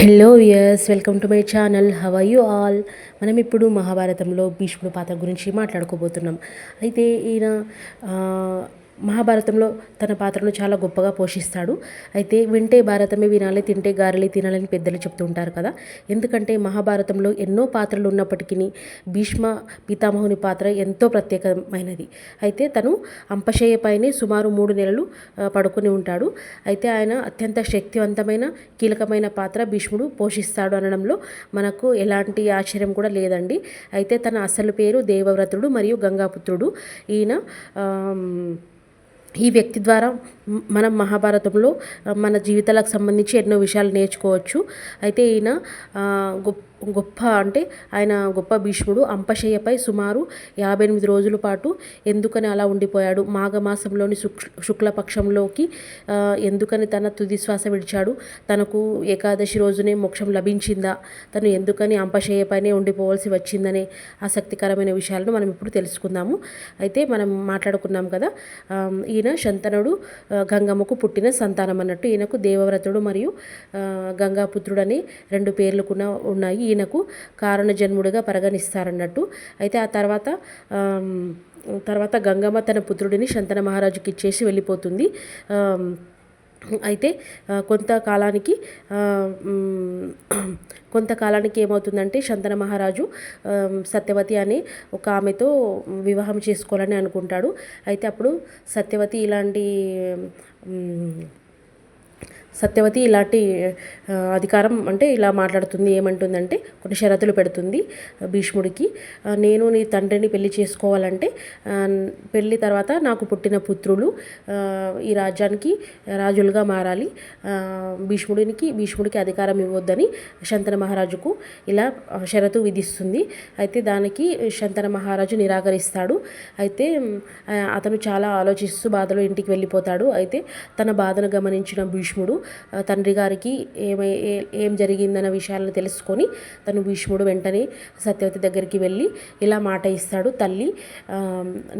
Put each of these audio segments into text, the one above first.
Hello yes welcome to my channel how you all మనం ఇప్పుడు మహాభారతంలో భీష్ముడు పాత్ర గురించి మాట్లాడుకోబోతున్నాం. అయితే ఈయన మహాభారతంలో తన పాత్రను చాలా గొప్పగా పోషిస్తాడు. అయితే వింటే భారతమే వినాలి తింటే గారెలే తినాలని పెద్దలు చెప్తూ ఉంటారు కదా. ఎందుకంటే మహాభారతంలో ఎన్నో పాత్రలు ఉన్నప్పటికీ భీష్మ పితామహుని పాత్ర ఎంతో ప్రత్యేకమైనది. అయితే తను అంపశయ్యపైనే సుమారు మూడు నెలలు పడుకుని పడుకొని ఉంటాడు. అయితే ఆయన అత్యంత శక్తివంతమైన కీలకమైన పాత్ర భీష్ముడు పోషిస్తాడు అనడంలో మనకు ఎలాంటి ఆశ్చర్యం కూడా లేదండి. అయితే తన అసలు పేరు దేవవ్రతుడు మరియు గంగాపుత్రుడు. ఈయన ఈ వ్యక్తి ద్వారా మ్- మనం మహాభారతంలో మన జీవితాలకు సంబంధించి ఎన్నో విషయాలు నేర్చుకోవచ్చు. అయితే ఈయన గొప్ప గొప్ప అంటే ఆయన గొప్ప భీష్ముడు అంపశయ్యపై సుమారు యాభై ఎనిమిది రోజుల పాటు ఎందుకని అలా ఉండిపోయాడు? మాఘమాసంలోని శుక్ శుక్లపక్షంలోకి ఎందుకని తన తుది శ్వాస విడిచాడు? తనకు ఏకాదశి రోజునే మోక్షం లభించిందా? తను ఎందుకని అంపశయ్యపైనే ఉండిపోవాల్సి వచ్చిందనే ఆసక్తికరమైన విషయాలను మనం ఇప్పుడు తెలుసుకుందాము. అయితే మనం మాట్లాడుకున్నాం కదా ఈయన శంతనుడు గంగమ్మకు పుట్టిన సంతానం అన్నట్టు ఈయనకు దేవవ్రతుడు మరియు ఆ, గంగాపుత్రుడు అని రెండు పేర్లు కూడా ఉన్నాయి. ఈయనకు కారణ జన్ముడిగా పరిగణిస్తారన్నట్టు. అయితే ఆ తర్వాత తర్వాత గంగమ్మ తన పుత్రుడిని శంతన మహారాజుకి ఇచ్చేసి వెళ్ళిపోతుంది. అయితే కొంతకాలానికి కొంతకాలానికి ఏమవుతుందంటే శంతన మహారాజు సత్యవతి అనే ఒక ఆమెతో వివాహం చేసుకోవాలని అనుకుంటాడు. అయితే అప్పుడు సత్యవతి ఇలాంటి సత్యవతి ఇలాంటి అధికారం అంటే ఇలా మాట్లాడుతుంది ఏమంటుందంటే కొన్ని షరతులు పెడుతుంది భీష్ముడికి. నేను నీ తండ్రిని పెళ్ళి చేసుకోవాలంటే పెళ్ళి తర్వాత నాకు పుట్టిన పుత్రులు ఈ రాజ్యానికి రాజులుగా మారాలి. భీష్ముడికి భీష్ముడికి అధికారం ఇవ్వద్దని శంతన మహారాజుకు ఇలా షరతు విధిస్తుంది. అయితే దానికి శంతన మహారాజు నిరాకరిస్తాడు. అయితే అతను చాలా ఆలోచిస్తూ బాధలో ఇంటికి వెళ్ళిపోతాడు. అయితే తన బాధను గమనించిన భీష్ముడు తండ్రి గారికి ఏమై ఏం జరిగిందన్న విషయాలను తెలుసుకొని తను భీష్ముడు వెంటనే సత్యవతి దగ్గరికి వెళ్ళి ఇలా మాట ఇస్తాడు తల్లి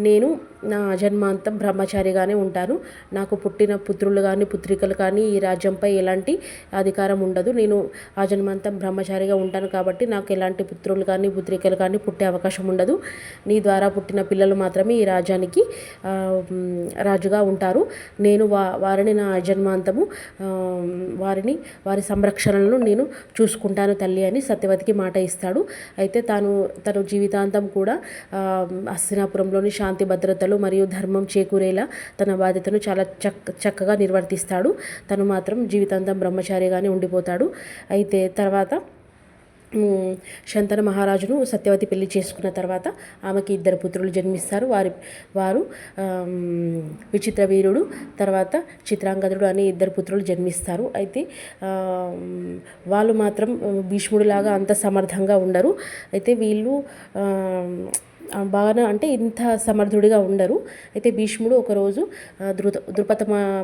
నేను నా జన్మాంతం బ్రహ్మచారిగానే ఉంటాను. నాకు పుట్టిన పుత్రులు కానీ పుత్రికలు కానీ ఈ రాజ్యంపై ఎలాంటి అధికారం ఉండదు. నేను ఆ జన్మాంతం బ్రహ్మచారిగా ఉంటాను కాబట్టి నాకు ఎలాంటి పుత్రులు కానీ పుత్రికలు కానీ పుట్టే అవకాశం ఉండదు. నీ ద్వారా పుట్టిన పిల్లలు మాత్రమే ఈ రాజ్యానికి రాజుగా ఉంటారు. నేను వా వారిని నా జన్మాంతము వారిని వారి సంరక్షణలను నేను చూసుకుంటాను తల్లి అని సత్యవతికి మాట ఇస్తాడు. అయితే తాను తను జీవితాంతం కూడా హస్తినాపురంలోని శాంతి భద్రతలు మరియు ధర్మం చేకూరేలా తన బాధ్యతను చాలా చక్క చక్కగా నిర్వర్తిస్తాడు. తను మాత్రం జీవితాంతం బ్రహ్మచారిగానే ఉండిపోతాడు. అయితే తర్వాత శంతన మహారాజును సత్యవతి పెళ్ళి చేసుకున్న తర్వాత ఆమెకి ఇద్దరు పుత్రులు జన్మిస్తారు. వారి వారు విచిత్ర వీరుడు తర్వాత చిత్రాంగదుడు అనే ఇద్దరు పుత్రులు జన్మిస్తారు. అయితే వాళ్ళు మాత్రం భీష్ముడిలాగా అంత సమర్థంగా ఉండరు. అయితే వీళ్ళు బాగా అంటే ఇంత సమర్థుడిగా ఉండరు. అయితే భీష్ముడు ఒకరోజు ఆ, ద్రుత ద్రుపద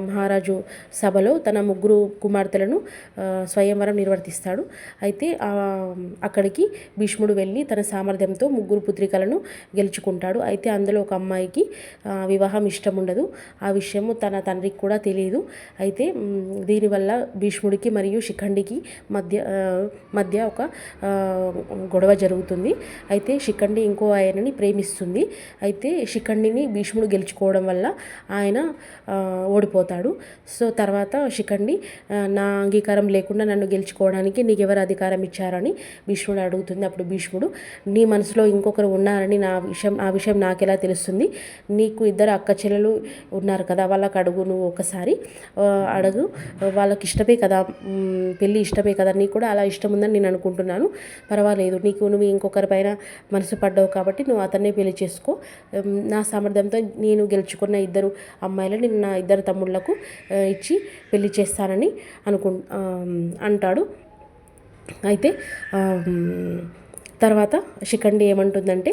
మహారాజు సభలో తన ముగ్గురు కుమార్తెలను స్వయంవరం నిర్వర్తిస్తాడు. అయితే అక్కడికి భీష్ముడు వెళ్ళి తన సామర్థ్యంతో ముగ్గురు పుత్రికలను గెలుచుకుంటాడు. అయితే అందులో ఒక అమ్మాయికి వివాహం ఇష్టం ఉండదు ఆ విషయము తన తండ్రికి కూడా తెలియదు. అయితే దీనివల్ల భీష్ముడికి మరియు శిఖండికి మధ్య మధ్య ఒక గొడవ జరుగుతుంది. అయితే శిఖండి ఇంకో ఆయనని ప్రేమిస్తుంది. అయితే శిఖండిని భీష్ముడు గెలుచుకోవడం వల్ల ఆయన ఓడిపోతాడు. సో తర్వాత శిఖండి నా అంగీకారం లేకుండా నన్ను గెలుచుకోవడానికి నీకు ఎవరు అధికారం ఇచ్చారని భీష్ముడు అడుగుతుంది. అప్పుడు భీష్ముడు నీ మనసులో ఇంకొకరు ఉన్నారని నా విషయం ఆ విషయం నాకెలా తెలుస్తుంది? నీకు ఇద్దరు అక్క చెల్లెలు ఉన్నారు కదా వాళ్ళకి అడుగు నువ్వు ఒకసారి అడుగు వాళ్ళకి ఇష్టమే కదా పెళ్ళి ఇష్టమే కదా నీకు కూడా అలా ఇష్టం ఉందని నేను అనుకుంటున్నాను. పర్వాలేదు నీకు నువ్వు ఇంకొకరి పైన మనసు పడ్డావు కాబట్టి నువ్వు అతన్నే పెళ్ళి చేసుకో. నా సామర్థ్యంతో నేను గెలుచుకున్న ఇద్దరు అమ్మాయిలు నేను నా ఇద్దరు తమ్ముళ్ళకు ఇచ్చి పెళ్ళి చేస్తానని అనుకు అంటాడు. అయితే తర్వాత శిఖండి ఏమంటుందంటే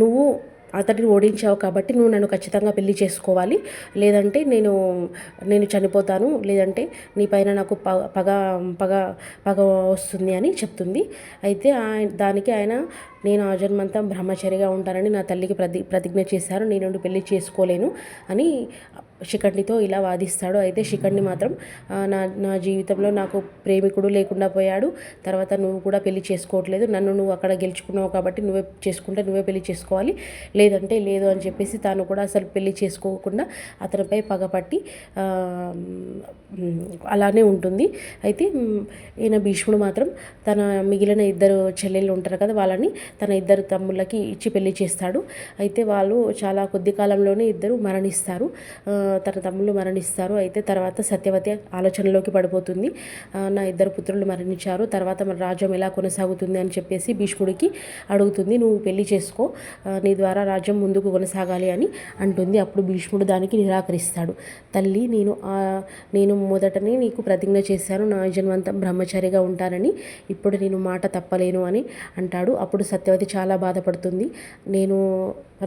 నువ్వు అతడిని ఓడించావు కాబట్టి నువ్వు నన్ను ఖచ్చితంగా పెళ్ళి చేసుకోవాలి. లేదంటే నేను నేను చనిపోతాను. లేదంటే నీ పైన నాకు పగ పగ పగ పగ వస్తుంది అని చెప్తుంది. అయితే ఆయ- దానికి ఆయన నేను ఆజన్మంతం బ్రహ్మచరిగా ఉంటానని నా తల్లికి ప్రతి ప్రతిజ్ఞ చేశారు. నేను నుండి పెళ్ళి చేసుకోలేను అని శిఖండితో ఇలా వాదిస్తాడు. అయితే శిఖండి మాత్రం నా నా జీవితంలో నాకు ప్రేమికుడు లేకుండా పోయాడు. తర్వాత నువ్వు కూడా పెళ్ళి చేసుకోవట్లేదు. నన్ను నువ్వు అక్కడ గెలుచుకున్నావు కాబట్టి నువ్వే చేసుకుంటే నువ్వే పెళ్ళి చేసుకోవాలి. లేదంటే లేదు అని చెప్పేసి తాను కూడా అసలు పెళ్ళి చేసుకోకుండా అతనిపై పగపట్టి అలానే ఉంటుంది. అయితే ఈయన భీష్ముడు మాత్రం తన మిగిలిన ఇద్దరు చెల్లెళ్ళు ఉంటారు కదా వాళ్ళని తన ఇద్దరు తమ్ముళ్ళకి ఇచ్చి పెళ్ళి చేస్తాడు. అయితే వాళ్ళు చాలా కొద్ది కాలంలోనే ఇద్దరు మరణిస్తారు. తన తమ్ముళ్ళు మరణిస్తారు. అయితే తర్వాత సత్యవతి ఆలోచనలోకి పడిపోతుంది. నా ఇద్దరు పుత్రులు మరణించారు. తర్వాత మన రాజ్యం ఎలా కొనసాగుతుంది అని చెప్పేసి భీష్ముడికి అడుగుతుంది. నువ్వు పెళ్ళి చేసుకో. నీ ద్వారా రాజ్యం ముందుకు కొనసాగాలి అని అంటుంది. అప్పుడు భీష్ముడు దానికి నిరాకరిస్తాడు. తల్లి నేను నేను మొదటనే నీకు ప్రతిజ్ఞ చేశాను. నా జన్మంతం బ్రహ్మచారిగా ఉంటానని. ఇప్పుడు నేను మాట తప్పలేను అని అంటాడు. అప్పుడు సత్య సత్యవతి చాలా బాధపడుతుంది. నేను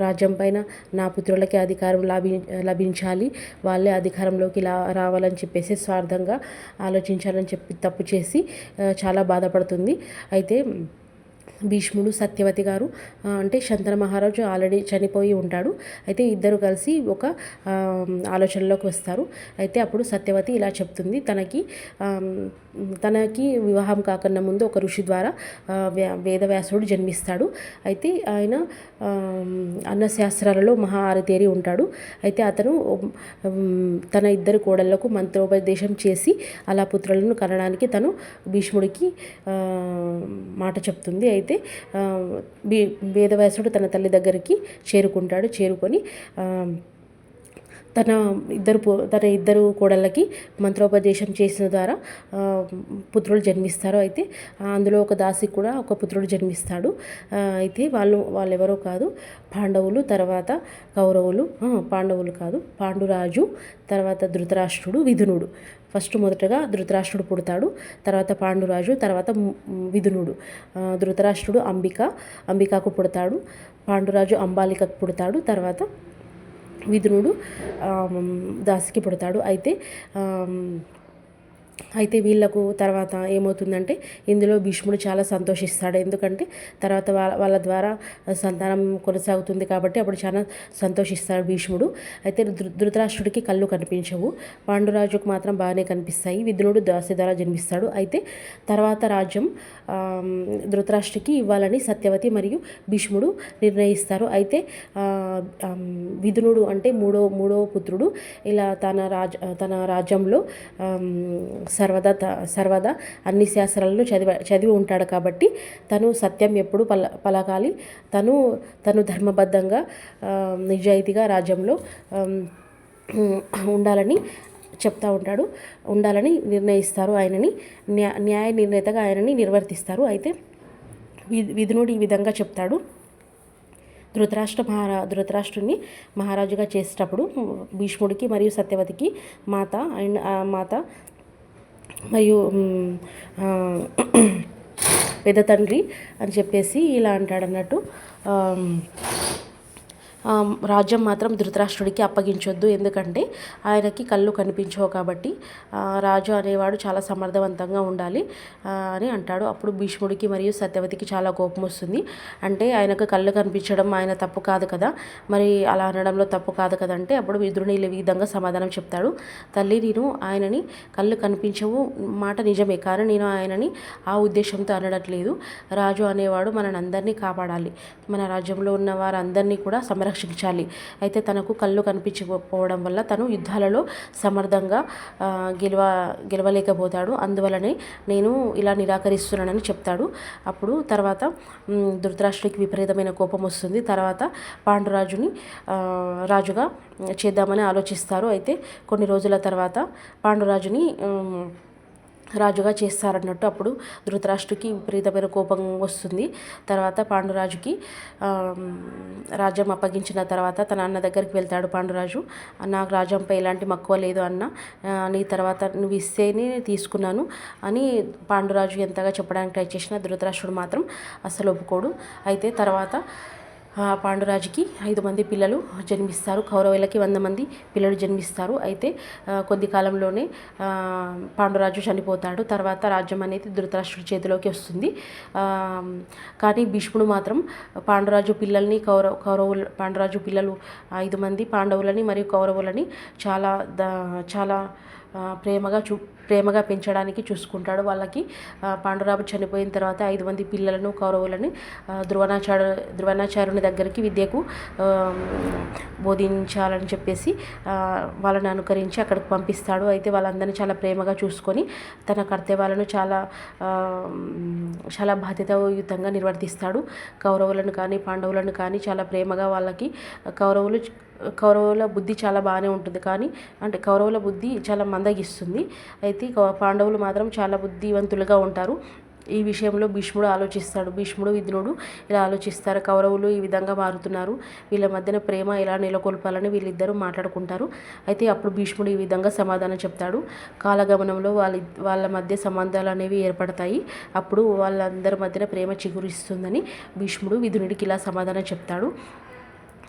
రాజ్యం పైన నా పుత్రులకి అధికారం లభి లభించాలి. వాళ్ళే అధికారంలోకి లా రావాలని చెప్పేసి స్వార్థంగా ఆలోచించాలని చెప్పి తప్పు చేసి చాలా బాధపడుతుంది. అయితే భీష్ముడు సత్యవతి గారు అంటే శంతన మహారాజు ఆల్రెడీ చనిపోయి ఉంటాడు. అయితే ఇద్దరు కలిసి ఒక ఆలోచనలోకి వస్తారు. అయితే అప్పుడు సత్యవతి ఇలా చెప్తుంది తనకి తనకి వివాహం కాకుండా ముందు ఒక ఋషి ద్వారా వేదవ్యాసుడు జన్మిస్తాడు. అయితే ఆయన అన్నశాస్త్రాలలో మహా ఆరితేరి ఉంటాడు. అయితే అతను తన ఇద్దరు కోడళ్ళకు మంత్రోపదేశం చేసి అలా పుత్రులను కనడానికి తను భీష్ముడికి మాట చెప్తుంది. అయితే అయితే వేదవ్యాసుడు తన తల్లి దగ్గరికి చేరుకుంటాడు చేరుకొని తన ఇద్దరు తన ఇద్దరు కోడళ్ళకి మంత్రోపదేశం చేసిన ద్వారా పుత్రుడు పుత్రులు జన్మిస్తారు. అయితే అందులో ఒక దాసి కూడా ఒక పుత్రుడు జన్మిస్తాడు. అయితే వాళ్ళు వాళ్ళెవరో కాదు పాండవులు తర్వాత కౌరవులు పాండవులు కాదు పాండురాజు తర్వాత ధృతరాష్ట్రుడు విధునుడు. ఫస్ట్ మొదటగా ధృతరాష్ట్రుడు పుడతాడు తర్వాత పాండురాజు తర్వాత విధునుడు ధృతరాష్ట్రుడు అంబిక అంబికకు పుడతాడు పాండురాజు అంబాలికకు పుడతాడు తర్వాత విధునుడు దాసికి పుడతాడు. అయితే అయితే వీళ్ళకు తర్వాత ఏమవుతుందంటే ఇందులో భీష్ముడు చాలా సంతోషిస్తాడు. ఎందుకంటే తర్వాత వాళ్ళ వాళ్ళ ద్వారా సంతానం కొనసాగుతుంది కాబట్టి అప్పుడు చాలా సంతోషిస్తాడు భీష్ముడు. అయితే ధృ ధృతరాష్ట్రుడికి కళ్ళు కనిపించవు. పాండురాజుకు మాత్రం బాగానే కనిపిస్తాయి. విధునుడు దాసి ద్వారా జన్మిస్తాడు. అయితే తర్వాత రాజ్యం ధృతరాష్ట్రుడికి ఇవ్వాలని సత్యవతి మరియు భీష్ముడు నిర్ణయిస్తారు. అయితే విధునుడు అంటే మూడో మూడో పుత్రుడు. ఇలా తన రాజ తన రాజ్యంలో సర్వదా త- సర్వదా అన్ని శాస్త్రాలను చదివ చదివి ఉంటాడు కాబట్టి తను సత్యం ఎప్పుడు పల పలకాలి. తను తను ధర్మబద్ధంగా నిజాయితీగా రాజ్యంలో ఉండాలని చెప్తా ఉంటాడు. ఉండాలని నిర్ణయిస్తారు ఆయనని. న్యా న్యాయ నిర్ణేతగా ఆయనని నిర్వర్తిస్తారు. అయితే వి- విధునుడు ఈ విధంగా చెప్తాడు. ధృతరాష్ట్ర మహారా ధృతరాష్ట్రుని మహారాజుగా చేసేటప్పుడు భీష్ముడికి మరియు సత్యవతికి మాత అండ్ మాత మరియు పెద్ద తండ్రి అని చెప్పేసి ఇలా అంటాడు అన్నట్టు రాజ్యం మాత్రం ధృతరాష్ట్రుడికి అప్పగించొద్దు. ఎందుకంటే ఆయనకి కళ్ళు కనిపించవు కాబట్టి రాజు అనేవాడు చాలా సమర్థవంతంగా ఉండాలి అని అంటాడు. అప్పుడు భీష్ముడికి మరియు సత్యవతికి చాలా కోపం వస్తుంది. అంటే ఆయనకు కళ్ళు కనిపించడం ఆయన తప్పు కాదు కదా. మరి అలా అనడంలో తప్పు కాదు కదా అంటే అప్పుడు విదురుని ఈ విధంగా సమాధానం చెప్తాడు. తల్లి నేను ఆయనని కళ్ళు కనిపించవు మాట నిజమే. కానీ నేను ఆయనని ఆ ఉద్దేశంతో అనడట్లేదు రాజు అనేవాడు మనని అందరినీ కాపాడాలి. మన రాజ్యంలో ఉన్న వారందరినీ కూడా సంరక్షించాలి అయితే తనకు కళ్ళు కనిపించకపోవడం వల్ల తను యుద్ధాలలో సమర్థంగా గెలవ గెలవలేకపోతాడు. అందువలనే నేను ఇలా నిరాకరిస్తున్నానని చెప్తాడు. అప్పుడు తర్వాత ధృతరాష్ట్రుడికి విపరీతమైన కోపం వస్తుంది. తర్వాత పాండురాజుని రాజుగా చేద్దామని ఆలోచిస్తారు. అయితే కొన్ని రోజుల తర్వాత పాండురాజుని రాజుగా చేస్తారన్నట్టు అప్పుడు ధృతరాష్ట్రుకి విపరీతమైన కోపం వస్తుంది. తర్వాత పాండురాజుకి రాజ్యం అప్పగించిన తర్వాత తన అన్న దగ్గరికి వెళ్తాడు పాండురాజు. నాకు రాజ్యంపై ఎలాంటి మక్కువ లేదు అన్న. నీ తర్వాత నువ్వు ఇస్తేనే తీసుకున్నాను అని పాండురాజు ఎంతగా చెప్పడానికి ట్రై చేసినా ధృతరాష్ట్రుడు మాత్రం అస్సలు ఒప్పుకోడు. అయితే తర్వాత పాండురాజుకి ఐదు మంది పిల్లలు జన్మిస్తారు. కౌరవులకి వంద మంది పిల్లలు జన్మిస్తారు. అయితే కొద్ది కాలంలోనే పాండురాజు చనిపోతాడు. తర్వాత రాజ్యం అనేది ధృతరాష్ట్రుడి చేతిలోకి వస్తుంది. కానీ భీష్ముడు మాత్రం పాండురాజు పిల్లల్ని కౌరవ కౌరవులు పాండురాజు పిల్లలు ఐదు మంది పాండవులని మరియు కౌరవులని చాలా చాలా ప్రేమగా చూ ప్రేమగా పెంచడానికి చూసుకుంటాడు వాళ్ళకి. పాండురాబు చనిపోయిన తర్వాత ఐదు మంది పిల్లలను కౌరవులని ధ్రువణాచారు ధ్రువణాచార్యుని దగ్గరికి విద్యకు బోధించాలని చెప్పేసి వాళ్ళని అనుకరించి అక్కడికి పంపిస్తాడు. అయితే వాళ్ళందరినీ చాలా ప్రేమగా చూసుకొని తన కర్తవ్యాలను చాలా చాలా బాధ్యతాయుతంగా నిర్వర్తిస్తాడు. కౌరవులను కానీ పాండవులను కానీ చాలా ప్రేమగా వాళ్ళకి కౌరవులు కౌరవుల బుద్ధి చాలా బాగానే ఉంటుంది కానీ అంటే కౌరవుల బుద్ధి చాలా మందగిస్తుంది. అయితే కౌ- పాండవులు మాత్రం చాలా బుద్ధివంతులుగా ఉంటారు. ఈ విషయంలో భీష్ముడు ఆలోచిస్తాడు. భీష్ముడు విధునుడు ఇలా ఆలోచిస్తారు. కౌరవులు ఈ విధంగా మారుతున్నారు. వీళ్ళ మధ్యన ప్రేమ ఎలా నెలకొల్పాలని వీళ్ళిద్దరూ మాట్లాడుకుంటారు. అయితే అప్పుడు భీష్ముడు ఈ విధంగా సమాధానం చెప్తాడు. కాలగమనంలో వాళ్ళ వాళ్ళ మధ్య సంబంధాలు అనేవి ఏర్పడతాయి. అప్పుడు వాళ్ళందరి మధ్యన ప్రేమ చిగురిస్తుందని భీష్ముడు విధునుడికి ఇలా సమాధానం చెప్తాడు.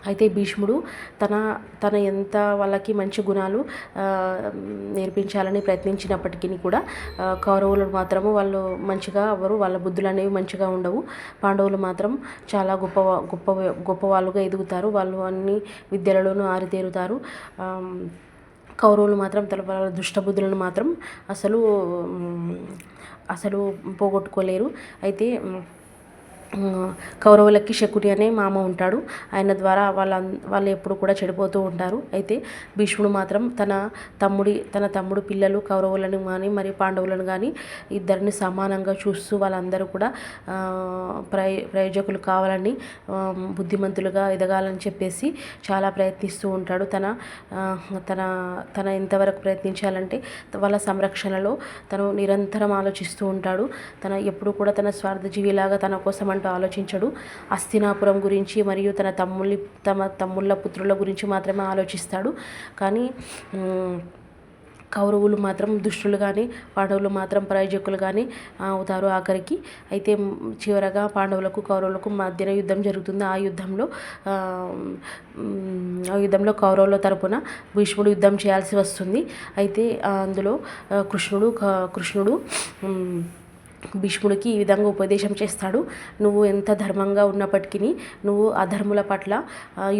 అయితే భీష్ముడు తన తన ఎంత వాళ్ళకి మంచి గుణాలు నేర్పించాలని ప్రయత్నించినప్పటికీ కూడా కౌరవులు మాత్రము వాళ్ళు మంచిగా అవ్వరు వాళ్ళ బుద్ధులు అనేవి మంచిగా ఉండవు. పాండవులు మాత్రం చాలా గొప్ప గొప్ప గొప్ప వాళ్ళుగా ఎదుగుతారు వాళ్ళు అన్ని విద్యలలోనూ ఆరితేరుతారు. కౌరవులు మాత్రం తన వాళ్ళ దుష్టబుద్ధులను మాత్రం అసలు అసలు పోగొట్టుకోలేరు. అయితే కౌరవులకి శకుని అనే మామ ఉంటాడు. ఆయన ద్వారా వాళ్ళ వాళ్ళు ఎప్పుడు కూడా చెడిపోతూ ఉంటారు. అయితే భీష్ముడు మాత్రం తన తమ్ముడి తన తమ్ముడు పిల్లలు కౌరవులను కానీ మరియు పాండవులను కానీ ఇద్దరిని సమానంగా చూస్తూ వాళ్ళందరూ కూడా ప్రయ ప్రయోజకులు కావాలని బుద్ధిమంతులుగా ఎదగాలని చెప్పేసి చాలా ప్రయత్నిస్తూ ఉంటాడు. తన తన తన ఎంతవరకు ప్రయత్నించాలంటే వాళ్ళ సంరక్షణలో తను నిరంతరం ఆలోచిస్తూ ఉంటాడు. తన ఎప్పుడు కూడా తన స్వార్థజీవిలాగా తన కోసం అంటూ ఆలోచించడు. అస్థినాపురం గురించి మరియు తన తమ్ముళ్ళి తమ తమ్ముళ్ళ పుత్రుల గురించి మాత్రమే ఆలోచిస్తాడు. కానీ కౌరవులు మాత్రం దుష్టులు కానీ పాండవులు మాత్రం ప్రయోజకులు కానీ అవుతారు ఆఖరికి. అయితే చివరగా పాండవులకు కౌరవులకు మధ్యన యుద్ధం జరుగుతుంది. ఆ యుద్ధంలో ఆ, యుద్ధంలో కౌరవుల తరపున భీష్ముడు యుద్ధం చేయాల్సి వస్తుంది. అయితే అందులో కృష్ణుడు కృష్ణుడు భీష్ముడికి ఈ విధంగా ఉపదేశం చేస్తాడు. నువ్వు ఎంత ధర్మంగా ఉన్నప్పటికీ నువ్వు అధర్ముల పట్ల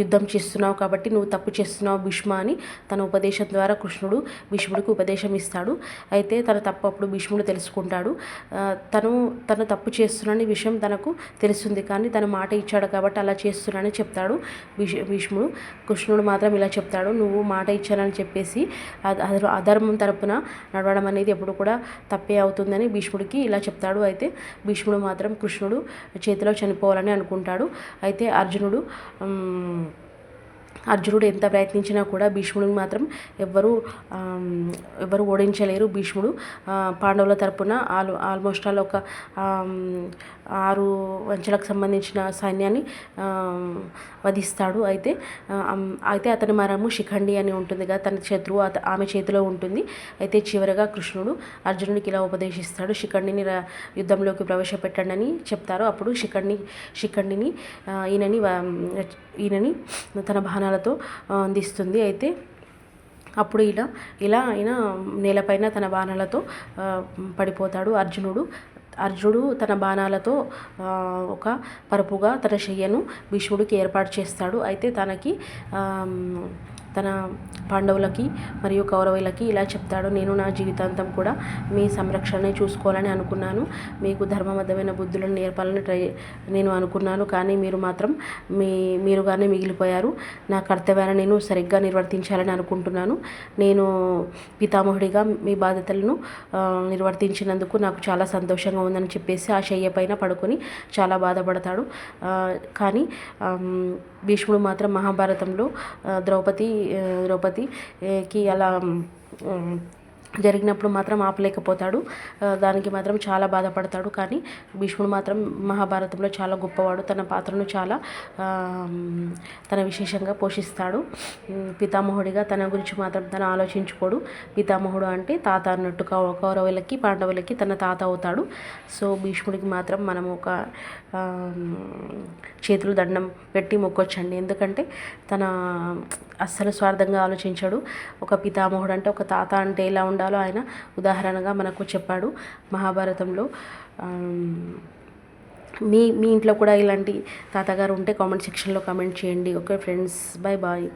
యుద్ధం చేస్తున్నావు కాబట్టి నువ్వు తప్పు చేస్తున్నావు భీష్మ అని తన ఉపదేశం ద్వారా కృష్ణుడు భీష్ముడికి ఉపదేశం ఇస్తాడు. అయితే తన తప్పు అప్పుడు భీష్ముడు తెలుసుకుంటాడు. తను తను తప్పు చేస్తున్నాని విషయం తనకు తెలుస్తుంది కానీ తన మాట ఇచ్చాడు కాబట్టి అలా చేస్తున్నానని చెప్తాడు భీష్ భీష్ముడు. కృష్ణుడు మాత్రం ఇలా చెప్తాడు. నువ్వు మాట ఇచ్చానని చెప్పేసి అధర్మం తరపున నడవడం అనేది ఎప్పుడు కూడా తప్పే అవుతుందని భీష్ముడికి ఇలా చెప్తాడు. అయితే భీష్ముడు మాత్రం కృష్ణుడు చేతిలో చనిపోవాలని అనుకుంటాడు. అయితే అర్జునుడు అర్జునుడు ఎంత ప్రయత్నించినా కూడా భీష్ముడిని మాత్రం ఎవ్వరూ ఎవరు ఎవ్వరు ఓడించలేరు. భీష్ముడు పాండవుల తరపున ఆల్ ఆల్మోస్ట్ ఆల్ ఒక ఆరు వంచలకు సంబంధించిన సైన్యాన్ని వధిస్తాడు. అయితే అయితే అతని మరము శిఖండి అని ఉంటుంది కదా తన శత్రువు అత ఆమె చేతిలో ఉంటుంది. అయితే చివరగా కృష్ణుడు అర్జునుడికి ఇలా ఉపదేశిస్తాడు శిఖండిని యుద్ధంలోకి ప్రవేశపెట్టండి అని చెప్తారు. అప్పుడు శిఖండి శిఖండిని ఈయనని ఈయనని తన బాణాలతో అందిస్తుంది. అయితే అప్పుడు ఇలా ఇలా ఆయన నేలపైన తన బాణాలతో పడిపోతాడు అర్జునుడు. అర్జునుడు తన బాణాలతో ఒక పరుపుగా తన శయ్యను భీష్ముడికి ఏర్పాటు చేస్తాడు. అయితే తనకి తన పాండవులకి మరియు కౌరవులకి ఇలా చెప్తాడు. నేను నా జీవితాంతం కూడా మీ సంరక్షణనే చూసుకోవాలని అనుకున్నాను. మీకు ధర్మబద్ధమైన బుద్ధులను నేర్పాలని ట్రై నేను అనుకున్నాను. కానీ మీరు మాత్రం మీ మీరుగానే మిగిలిపోయారు. నా కర్తవ్యాన్ని నేను సరిగ్గా నిర్వర్తించాలని అనుకుంటున్నాను. నేను పితామహుడిగా మీ బాధ్యతలను నిర్వర్తించినందుకు నాకు చాలా సంతోషంగా ఉందని చెప్పేసి ఆ శయ్య పైన పడుకొని చాలా బాధపడతాడు. కానీ భీష్ముడు మాత్రం మహాభారతంలో ద్రౌపది ద్రౌపదికి అలా జరిగినప్పుడు మాత్రం ఆపలేకపోతాడు. దానికి మాత్రం చాలా బాధపడతాడు. కానీ భీష్ముడు మాత్రం మహాభారతంలో చాలా గొప్పవాడు. తన పాత్రను చాలా తన విశేషంగా పోషిస్తాడు. పితామహుడిగా తన గురించి మాత్రం తను ఆలోచించుకోడు. పితామహుడు అంటే తాత అన్నట్టు కౌరవులకి పాండవులకి తన తాత అవుతాడు. సో భీష్ముడికి మాత్రం మనం ఒక చేతులు దండం పెట్టి మొక్కొచ్చండి. ఎందుకంటే తన అస్సలు స్వార్థంగా ఆలోచించాడు. ఒక పితామహుడు అంటే ఒక తాత అంటే ఎలా ఉండాలో ఆయన ఉదాహరణగా మనకు చెప్పాడు మహాభారతంలో. మీ మీ ఇంట్లో కూడా ఇలాంటి తాతగారు ఉంటే కామెంట్ సెక్షన్లో కామెంట్ చేయండి. Okay friends bye bye